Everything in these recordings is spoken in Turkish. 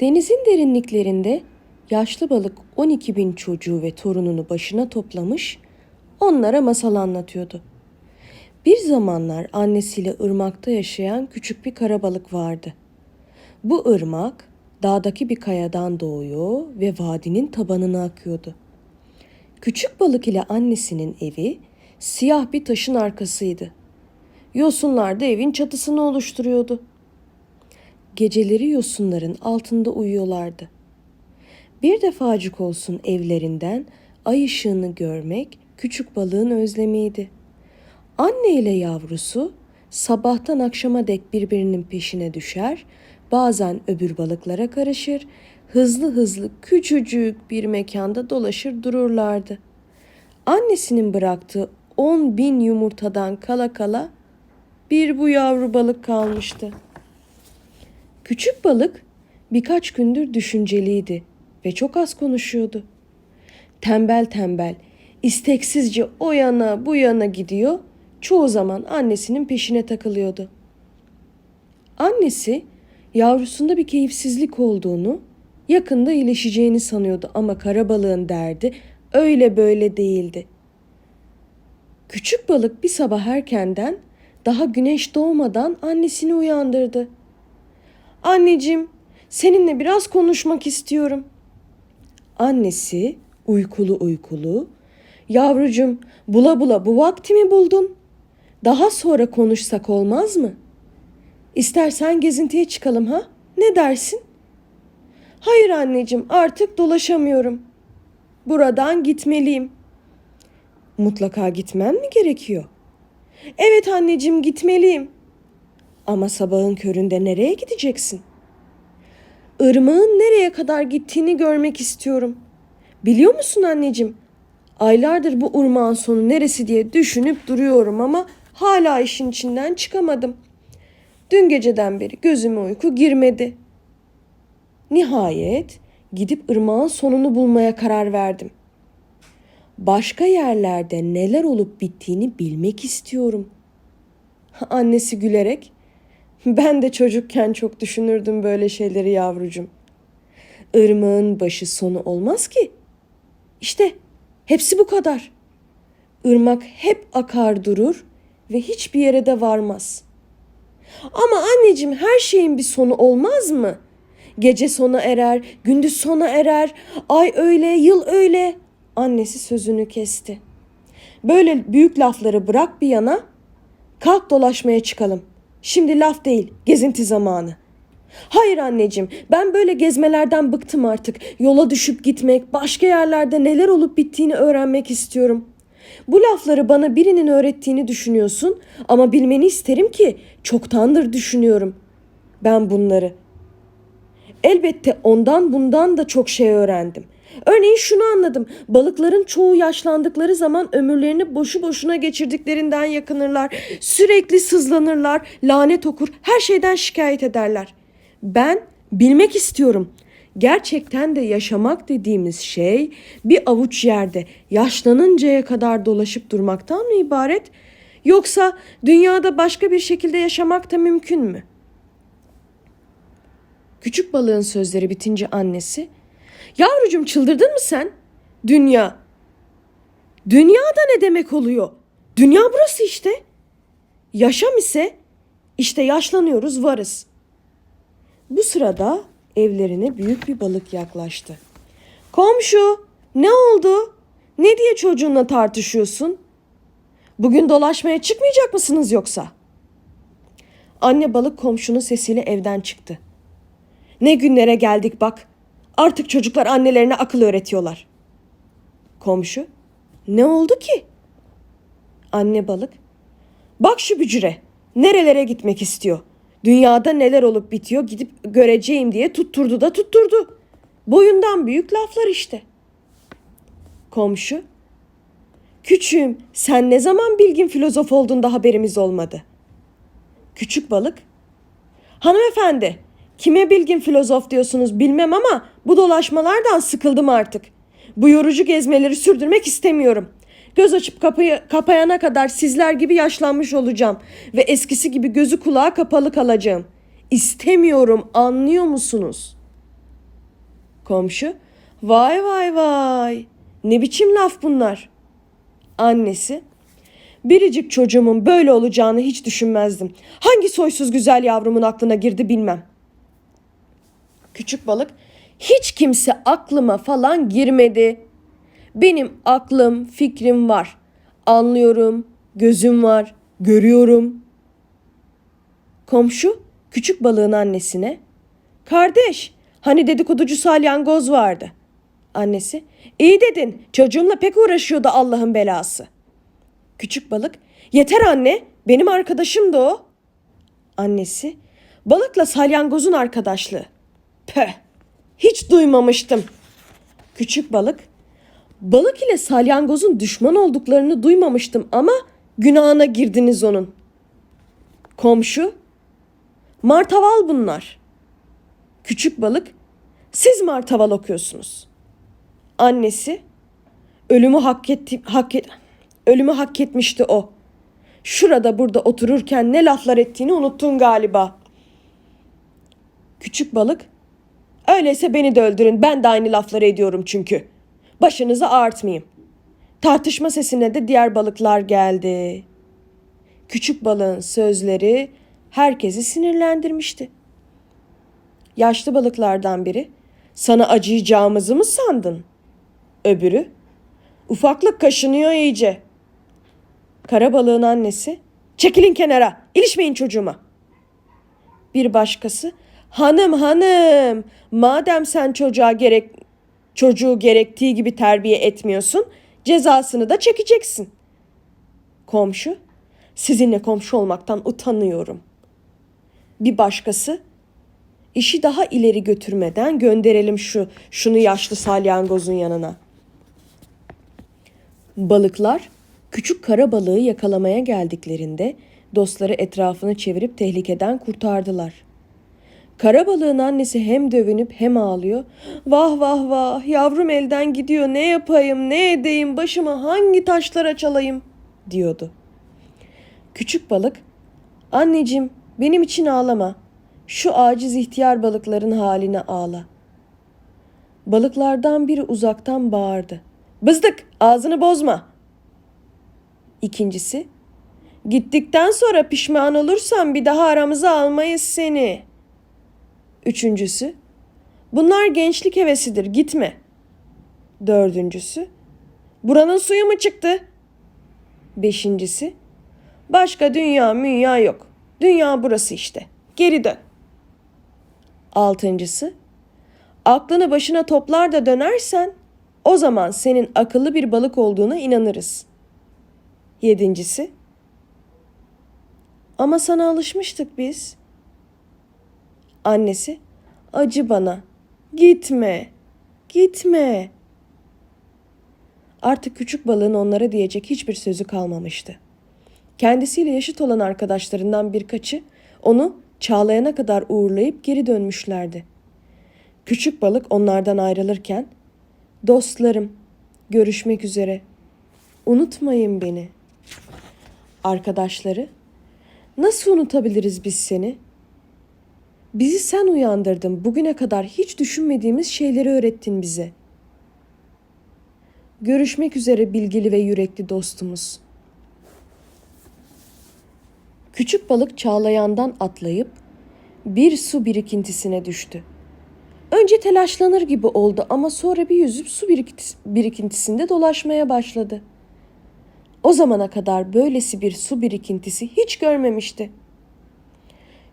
Denizin derinliklerinde yaşlı balık 12 bin çocuğu ve torununu başına toplamış, onlara masal anlatıyordu. Bir zamanlar annesiyle ırmakta yaşayan küçük bir karabalık vardı. Bu ırmak dağdaki bir kayadan doğuyor ve vadinin tabanına akıyordu. Küçük balık ile annesinin evi siyah bir taşın arkasıydı. Yosunlar da evin çatısını oluşturuyordu. Geceleri yosunların altında uyuyorlardı. Bir defacık olsun evlerinden ay ışığını görmek küçük balığın özlemiydi. Anne ile yavrusu sabahtan akşama dek birbirinin peşine düşer, bazen öbür balıklara karışır, hızlı hızlı küçücük bir mekanda dolaşır dururlardı. Annesinin bıraktığı on bin yumurtadan kala kala bir bu yavru balık kalmıştı. Küçük balık birkaç gündür düşünceliydi ve çok az konuşuyordu. Tembel tembel, isteksizce o yana bu yana gidiyor, çoğu zaman annesinin peşine takılıyordu. Annesi yavrusunda bir keyifsizlik olduğunu, yakında iyileşeceğini sanıyordu ama kara balığın derdi öyle böyle değildi. Küçük balık bir sabah erkenden daha güneş doğmadan annesini uyandırdı. Anneciğim, seninle biraz konuşmak istiyorum. Annesi uykulu uykulu, yavrucum bula bula bu vaktimi buldun. Daha sonra konuşsak olmaz mı? İstersen gezintiye çıkalım ha? Ne dersin? Hayır anneciğim, artık dolaşamıyorum. Buradan gitmeliyim. Mutlaka gitmen mi gerekiyor? Evet anneciğim, gitmeliyim. Ama sabahın köründe nereye gideceksin? Irmağın nereye kadar gittiğini görmek istiyorum. Biliyor musun anneciğim? Aylardır bu ırmağın sonu neresi diye düşünüp duruyorum ama hala işin içinden çıkamadım. Dün geceden beri gözüme uyku girmedi. Nihayet gidip ırmağın sonunu bulmaya karar verdim. Başka yerlerde neler olup bittiğini bilmek istiyorum. Annesi gülerek, ben de çocukken çok düşünürdüm böyle şeyleri yavrucum. Irmağın başı sonu olmaz ki. İşte hepsi bu kadar. Irmak hep akar durur ve hiçbir yere de varmaz. Ama anneciğim her şeyin bir sonu olmaz mı? Gece sona erer, gündüz sona erer, ay öyle, yıl öyle. Annesi sözünü kesti. Böyle büyük lafları bırak bir yana, kalk dolaşmaya çıkalım. Şimdi laf değil, gezinti zamanı. Hayır anneciğim, ben böyle gezmelerden bıktım artık. Yola düşüp gitmek, başka yerlerde neler olup bittiğini öğrenmek istiyorum. Bu lafları bana birinin öğrettiğini düşünüyorsun ama bilmeni isterim ki çoktandır düşünüyorum ben bunları. Elbette ondan bundan da çok şey öğrendim. Örneğin şunu anladım. Balıkların çoğu yaşlandıkları zaman ömürlerini boşu boşuna geçirdiklerinden yakınırlar. Sürekli sızlanırlar, lanet okur, her şeyden şikayet ederler. Ben bilmek istiyorum. Gerçekten de yaşamak dediğimiz şey bir avuç yerde yaşlanıncaya kadar dolaşıp durmaktan mı ibaret? Yoksa dünyada başka bir şekilde yaşamak da mümkün mü? Küçük balığın sözleri bitince annesi, "Yavrucum çıldırdın mı sen? Dünya. Dünya da ne demek oluyor? Dünya burası işte. Yaşam ise işte yaşlanıyoruz, varız." Bu sırada evlerine büyük bir balık yaklaştı. Komşu, ne oldu? Ne diye çocuğunla tartışıyorsun? Bugün dolaşmaya çıkmayacak mısınız yoksa? Anne balık komşunun sesiyle evden çıktı. Ne günlere geldik bak. Artık çocuklar annelerine akıl öğretiyorlar. Komşu, ne oldu ki? Anne balık, bak şu bücüre, nerelere gitmek istiyor. Dünyada neler olup bitiyor gidip göreceğim diye tutturdu da tutturdu. Boyundan büyük laflar işte. Komşu, küçüğüm sen ne zaman bilgin filozof oldun da haberimiz olmadı. Küçük balık, hanımefendi kime bilgin filozof diyorsunuz bilmem ama bu dolaşmalardan sıkıldım artık. Bu yorucu gezmeleri sürdürmek istemiyorum. Göz açıp kapıyı kapayana kadar sizler gibi yaşlanmış olacağım ve eskisi gibi gözü kulağı kapalı kalacağım. İstemiyorum, anlıyor musunuz? Komşu, vay vay vay. Ne biçim laf bunlar? Annesi, biricik çocuğumun böyle olacağını hiç düşünmezdim. Hangi soysuz güzel yavrumun aklına girdi bilmem. Küçük balık, hiç kimse aklıma falan girmedi. Benim aklım, fikrim var. Anlıyorum, gözüm var, görüyorum. Komşu küçük balığın annesine Kardeş hani dedikoducu salyangoz vardı. Annesi iyi dedin çocuğumla pek uğraşıyordu Allah'ın belası. Küçük balık yeter anne benim arkadaşım da o. Annesi balıkla salyangozun arkadaşlığı. Peh hiç duymamıştım. Küçük balık balık ile salyangozun düşman olduklarını duymamıştım ama günahına girdiniz onun. Komşu Martaval bunlar. Küçük balık, siz martaval okuyorsunuz. Annesi, ölümü hak etti, hak et, ölümü hak etmişti o. Şurada burada otururken ne laflar ettiğini unuttun galiba. Küçük balık, öyleyse beni de öldürün ben de aynı lafları ediyorum çünkü. Başınızı ağartmayayım. Tartışma sesine de diğer balıklar geldi. Küçük balığın sözleri herkesi sinirlendirmişti. Yaşlı balıklardan biri, sana acıyacağımızı mı sandın? Öbürü, ufaklık kaşınıyor iyice. Kara balığın annesi, çekilin kenara, ilişmeyin çocuğuma. Bir başkası, hanım hanım, madem sen çocuğa gerek çocuğu gerektiği gibi terbiye etmiyorsun, cezasını da çekeceksin. Komşu, sizinle komşu olmaktan utanıyorum. Bir başkası, İşi daha ileri götürmeden gönderelim şu şunu yaşlı salyangozun yanına. Balıklar küçük kara balığı yakalamaya geldiklerinde dostları etrafını çevirip tehlikeden kurtardılar. Kara balığın annesi hem dövünüp hem ağlıyor. Vah vah vah yavrum elden gidiyor ne yapayım ne edeyim başıma hangi taşlara çalayım diyordu. Küçük balık anneciğim benim için ağlama şu aciz ihtiyar balıkların haline ağla. Balıklardan biri uzaktan bağırdı. Bızdık ağzını bozma. İkincisi gittikten sonra pişman olursan bir daha aramıza almayız seni. Üçüncüsü bunlar gençlik hevesidir gitme. Dördüncüsü buranın suyu mu çıktı? Beşincisi başka dünya münya yok. Dünya burası işte. Geri dön. Altıncısı, aklını başına toplar da dönersen o zaman senin akıllı bir balık olduğuna inanırız. Yedincisi, ama sana alışmıştık biz. Annesi, acı bana, gitme, gitme. Artık küçük balığın onlara diyecek hiçbir sözü kalmamıştı. Kendisiyle yaşıt olan arkadaşlarından birkaçı onu çağlayana kadar uğurlayıp geri dönmüşlerdi. Küçük balık onlardan ayrılırken, dostlarım, görüşmek üzere, unutmayın beni. Arkadaşları, nasıl unutabiliriz biz seni? Bizi sen uyandırdın, bugüne kadar hiç düşünmediğimiz şeyleri öğrettin bize. Görüşmek üzere bilgili ve yürekli dostumuz.'' Küçük balık çağlayandan atlayıp bir su birikintisine düştü. Önce telaşlanır gibi oldu ama sonra bir yüzüp su birikintisinde dolaşmaya başladı. O zamana kadar böylesi bir su birikintisi hiç görmemişti.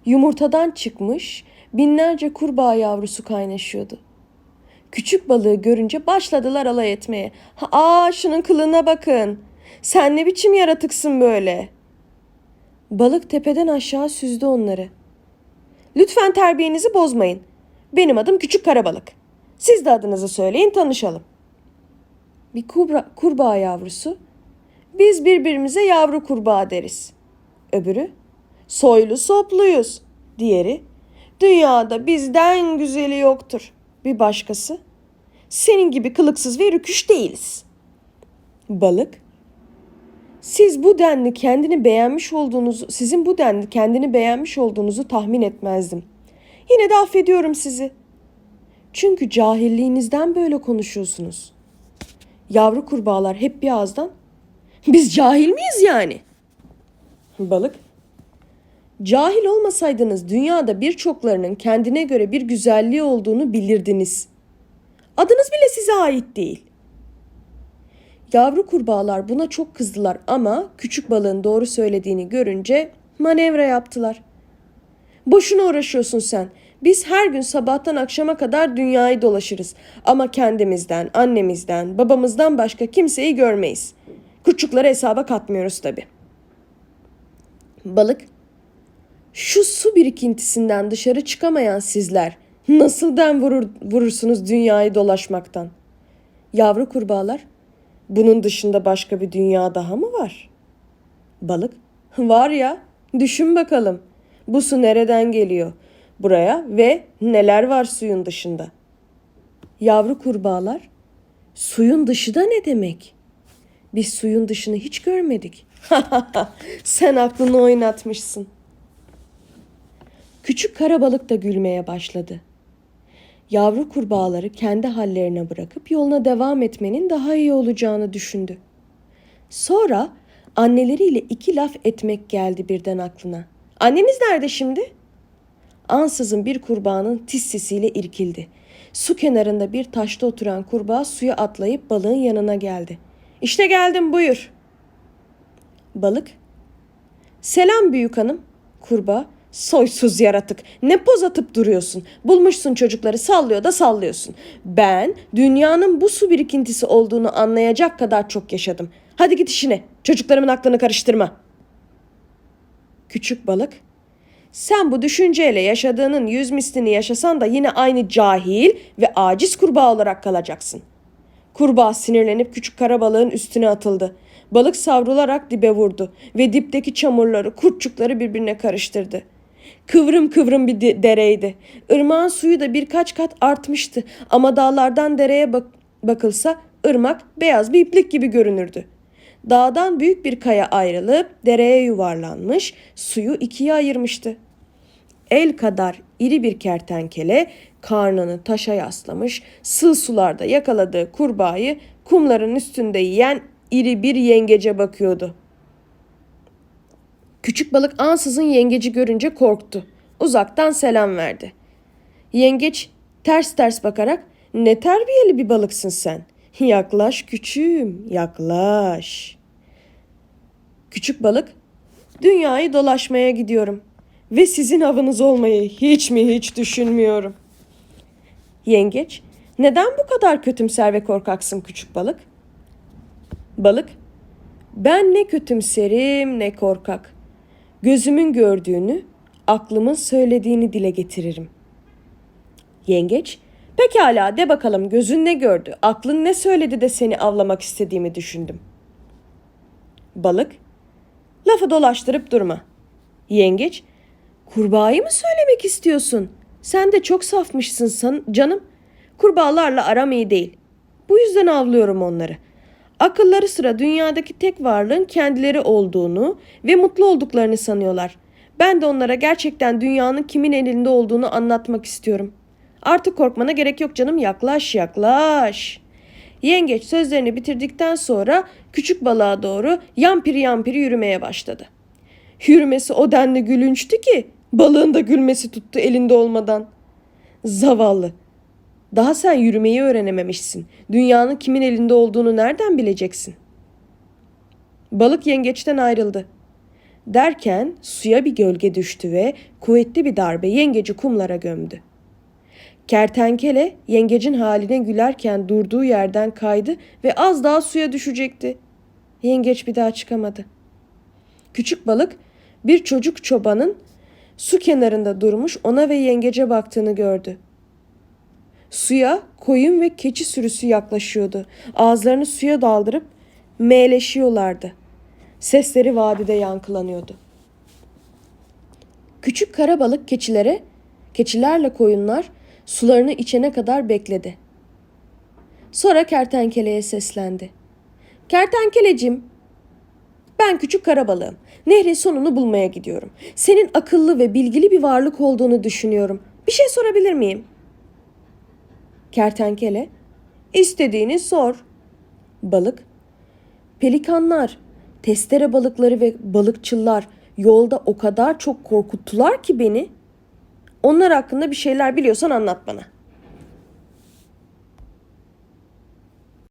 Yumurtadan çıkmış binlerce kurbağa yavrusu kaynaşıyordu. Küçük balığı görünce başladılar alay etmeye. Aa şunun kılına bakın. Sen ne biçim yaratıksın böyle?'' Balık tepeden aşağı süzdü onları. Lütfen terbiyenizi bozmayın. Benim adım Küçük Karabalık. Siz de adınızı söyleyin tanışalım. Bir kubra, kurbağa yavrusu. Biz birbirimize yavru kurbağa deriz. Öbürü soylu sopluyuz. Diğeri dünyada bizden güzeli yoktur. Bir başkası senin gibi kılıksız ve rüküş değiliz. Balık siz bu denli kendini beğenmiş olduğunuzu, sizin bu denli kendini beğenmiş olduğunuzu tahmin etmezdim. Yine de affediyorum sizi. Çünkü cahilliğinizden böyle konuşuyorsunuz. Yavru kurbağalar hep bir ağızdan. Biz cahil miyiz yani? Balık. Cahil olmasaydınız dünyada birçoklarının kendine göre bir güzelliği olduğunu bilirdiniz. Adınız bile size ait değil. Yavru kurbağalar buna çok kızdılar ama küçük balığın doğru söylediğini görünce manevra yaptılar. Boşuna uğraşıyorsun sen. Biz her gün sabahtan akşama kadar dünyayı dolaşırız. Ama kendimizden, annemizden, babamızdan başka kimseyi görmeyiz. Kurçukları hesaba katmıyoruz tabii. Balık, şu su birikintisinden dışarı çıkamayan sizler nasıl den vurur, vurursunuz dünyayı dolaşmaktan? Yavru kurbağalar, bunun dışında başka bir dünya daha mı var? Balık, var ya, düşün bakalım. Bu su nereden geliyor? Buraya ve neler var suyun dışında? Yavru kurbağalar, suyun dışı da ne demek? Biz suyun dışını hiç görmedik. Sen aklını oynatmışsın. Küçük kara balık da gülmeye başladı. Yavru kurbağaları kendi hallerine bırakıp yoluna devam etmenin daha iyi olacağını düşündü. Sonra anneleriyle iki laf etmek geldi birden aklına. Anneniz nerede şimdi? Ansızın bir kurbağanın tiz sesiyle irkildi. Su kenarında bir taşta oturan kurbağa suya atlayıp balığın yanına geldi. İşte geldim buyur. Balık. Selam büyük hanım. Kurbağa. Soysuz yaratık. Ne poz atıp duruyorsun? Bulmuşsun çocukları sallıyor da sallıyorsun. Ben dünyanın bu su birikintisi olduğunu anlayacak kadar çok yaşadım. Hadi git işine. Çocuklarımın aklını karıştırma. Küçük balık. Sen bu düşünceyle yaşadığının yüz mislini yaşasan da yine aynı cahil ve aciz kurbağa olarak kalacaksın. Kurbağa sinirlenip küçük kara balığın üstüne atıldı. Balık savrularak dibe vurdu ve dipteki çamurları, kurtçukları birbirine karıştırdı. Kıvrım kıvrım bir de- dereydi. Irmağın suyu da birkaç kat artmıştı ama dağlardan dereye bak- bakılsa ırmak beyaz bir iplik gibi görünürdü. Dağdan büyük bir kaya ayrılıp dereye yuvarlanmış, suyu ikiye ayırmıştı. El kadar iri bir kertenkele karnını taşa yaslamış, sığ sularda yakaladığı kurbağayı kumların üstünde yiyen iri bir yengece bakıyordu. Küçük balık ansızın yengeci görünce korktu. Uzaktan selam verdi. Yengeç ters ters bakarak ne terbiyeli bir balıksın sen. Yaklaş küçüğüm, yaklaş. Küçük balık, dünyayı dolaşmaya gidiyorum ve sizin avınız olmayı hiç mi hiç düşünmüyorum. Yengeç, neden bu kadar kötümser ve korkaksın küçük balık? Balık, ben ne kötümserim ne korkak. Gözümün gördüğünü, aklımın söylediğini dile getiririm. Yengeç, pekala de bakalım gözün ne gördü, aklın ne söyledi de seni avlamak istediğimi düşündüm. Balık, lafı dolaştırıp durma. Yengeç, kurbağayı mı söylemek istiyorsun? Sen de çok safmışsın san canım. Kurbağalarla aram iyi değil. Bu yüzden avlıyorum onları. Akılları sıra dünyadaki tek varlığın kendileri olduğunu ve mutlu olduklarını sanıyorlar. Ben de onlara gerçekten dünyanın kimin elinde olduğunu anlatmak istiyorum. Artık korkmana gerek yok canım yaklaş yaklaş. Yengeç sözlerini bitirdikten sonra küçük balığa doğru yampir yampir yürümeye başladı. Yürümesi o denli gülünçtü ki balığın da gülmesi tuttu elinde olmadan. Zavallı. Daha sen yürümeyi öğrenememişsin. Dünyanın kimin elinde olduğunu nereden bileceksin? Balık yengeçten ayrıldı. Derken suya bir gölge düştü ve kuvvetli bir darbe yengeci kumlara gömdü. Kertenkele yengecin haline gülerken durduğu yerden kaydı ve az daha suya düşecekti. Yengeç bir daha çıkamadı. Küçük balık bir çocuk çobanın su kenarında durmuş ona ve yengece baktığını gördü. Suya koyun ve keçi sürüsü yaklaşıyordu. Ağızlarını suya daldırıp meğleşiyorlardı. Sesleri vadide yankılanıyordu. Küçük kara balık keçilere, keçilerle koyunlar sularını içene kadar bekledi. Sonra kertenkeleye seslendi. Kertenkelecim, ben küçük kara balığım. Nehrin sonunu bulmaya gidiyorum. Senin akıllı ve bilgili bir varlık olduğunu düşünüyorum. Bir şey sorabilir miyim? Kertenkele, istediğini sor. Balık, pelikanlar, testere balıkları ve balıkçılar yolda o kadar çok korkuttular ki beni. Onlar hakkında bir şeyler biliyorsan anlat bana.